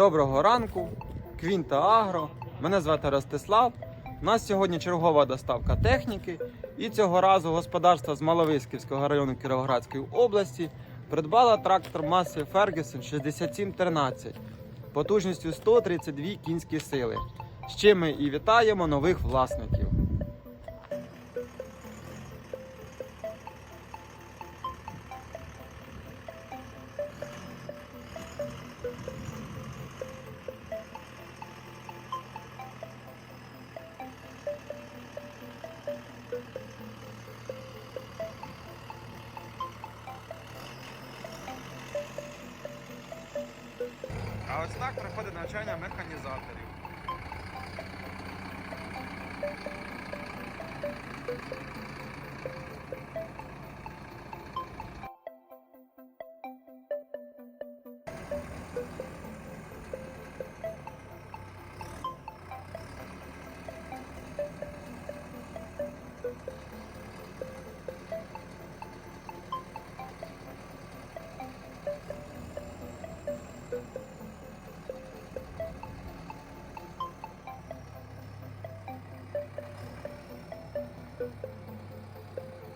Доброго ранку, Квінта Агро. Мене звати Ростислав. У нас сьогодні чергова доставка техніки. І цього разу господарство з Маловиськівського району Кіровоградської області придбало трактор маси Ferguson 6713 потужністю 132 кінські сили. З чим ми і вітаємо нових власників. А ось так проходить навчання механізаторів. Thank you. Thank you.